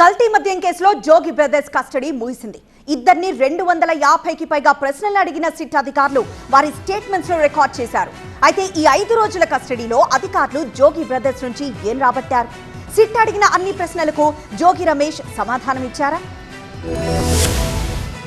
కల్తీ మద్యం కేసులో జోగి బ్రదర్స్ కస్టడీ ముగిసింది. ఇద్దరిని రెండు వందల యాభైకి పైగా ప్రశ్నలు అడిగిన సిట్ అధికారులు వారి స్టేట్మెంట్స్లో రికార్డ్ చేశారు. అయితే ఈ ఐదు రోజుల కస్టడీలో అధికారులు జోగి బ్రదర్స్ నుంచి ఏం రాబట్టారు? సిట్ అడిగిన అన్ని ప్రశ్నలకు జోగి రమేష్ సమాధానం ఇచ్చారా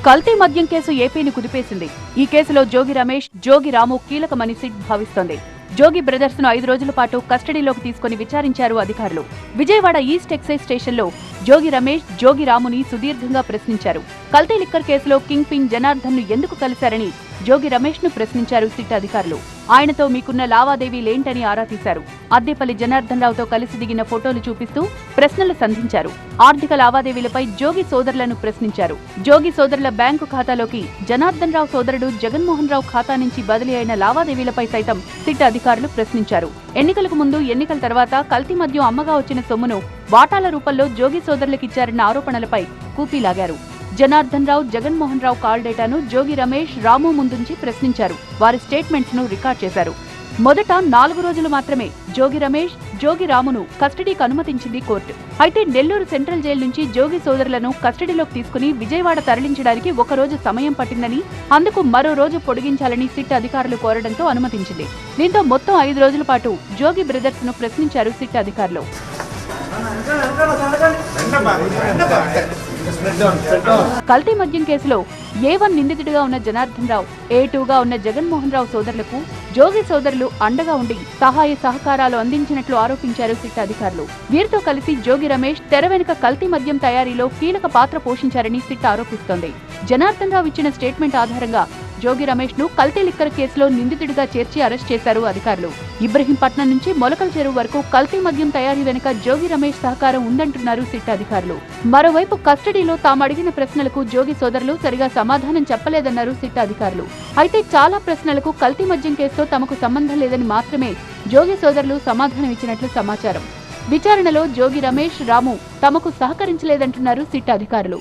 కల్తీ మద్యం కేసు ఏపీని కుదిపేసింది. ఈ కేసులో జోగి రమేష్ జోగి రాము కీలకమని సిట్ భావిస్తోంది. జోగి బ్రదర్స్ను ఐదు రోజుల పాటు కస్టడీలోకి తీసుకుని విచారించారు అధికారులు. విజయవాడ ఈస్ట్ ఎక్సైజ్ స్టేషన్లో జోగి రమేష్ జోగి రాముని సుదీర్ఘంగా ప్రశ్నించారు. కల్తీ లిక్కర్ కేసులో కింగ్ పిన్ జనార్దన్ను ఎందుకు కలిశారని జోగి రమేష్ను ప్రశ్నించారు సిట్ అధికారులు. ఆయనతో మీకున్న లావాదేవీలేంటని ఆరా తీశారు. అద్దెపల్లి జనార్దన్ రావుతో కలిసి దిగిన ఫోటోలు చూపిస్తూ ప్రశ్నలు సంధించారు. ఆర్థిక లావాదేవీలపై జోగి సోదరులను ప్రశ్నించారు. జోగి సోదరుల బ్యాంకు ఖాతాలోకి జనార్దన్ రావు సోదరుడు జగన్మోహన్ రావు ఖాతా నుంచి బదిలీ అయిన లావాదేవీలపై సైతం సిట్ అధికారులు ప్రశ్నించారు. ఎన్నికలకు ముందు ఎన్నికల తర్వాత కల్తీ మద్యం అమ్మగా వచ్చిన సొమ్మును వాటాల రూపంలో జోగి సోదరులకిచ్చారన్న ఆరోపణలపై కూపీలాగారు జనార్దన్ రావు జగన్మోహన్ రావు కాల్ డేటాను జోగి రమేష్ రాము ముందుంచి ప్రశ్నించారు. వారి స్టేట్మెంట్స్ను రికార్డ్ చేశారు. మొదట నాలుగు రోజులు మాత్రమే జోగి రమేష్ జోగి రామును కస్టడీకి అనుమతించింది కోర్టు. అయితే నెల్లూరు సెంట్రల్ జైలు నుంచి జోగి సోదరులను కస్టడీలోకి తీసుకుని విజయవాడ తరలించడానికి ఒక రోజు సమయం పట్టిందని అందుకు మరో రోజు పొడిగించాలని సిట్ అధికారులు కోరడంతో అనుమతించింది. దీంతో మొత్తం ఐదు రోజుల పాటు జోగి బ్రదర్స్ను ప్రశ్నించారు సిట్ అధికారులు. కల్తీ మద్యం కేసులో ఏ వన్ నిందితుడిగా ఉన్న జనార్దన్ రావు ఏ టూగా ఉన్న జగన్మోహన్ రావు సోదరులకు జోగి సోదరులు అండగా ఉండి సహాయ సహకారాలు అందించినట్లు ఆరోపించారు సిట్ అధికారులు వీరితో కలిసి జోగి రమేష్ తెర వెనుక కల్తీ మద్యం తయారీలో కీలక పాత్ర పోషించారని సిట్ ఆరోపిస్తోంది. జనార్దన్ రావు ఇచ్చిన స్టేట్మెంట్ ఆధారంగా జోగి రమేష్ను కల్తీ లిక్కర్ కేసులో నిందితుడిగా చేర్చి అరెస్ట్ చేశారు అధికారులు. ఇబ్రహీంపట్నం నుంచి మొలకల చెరువు వరకు కల్తీ మద్యం తయారీ వెనుక జోగి రమేష్ సహకారం ఉందంటున్నారు సిట్ అధికారులు. మరోవైపు కస్టడీలో తాము అడిగిన ప్రశ్నలకు జోగి సోదరులు సరిగా సమాధానం చెప్పలేదన్నారు సిట్ అధికారులు. అయితే చాలా ప్రశ్నలకు కల్తీ మద్యం కేసుతో తమకు సంబంధం లేదని మాత్రమే జోగి సోదరులు సమాధానం ఇచ్చినట్లు సమాచారం. విచారణలో జోగి రమేష్ రాము తమకు సహకరించలేదంటున్నారు సిట్ అధికారులు.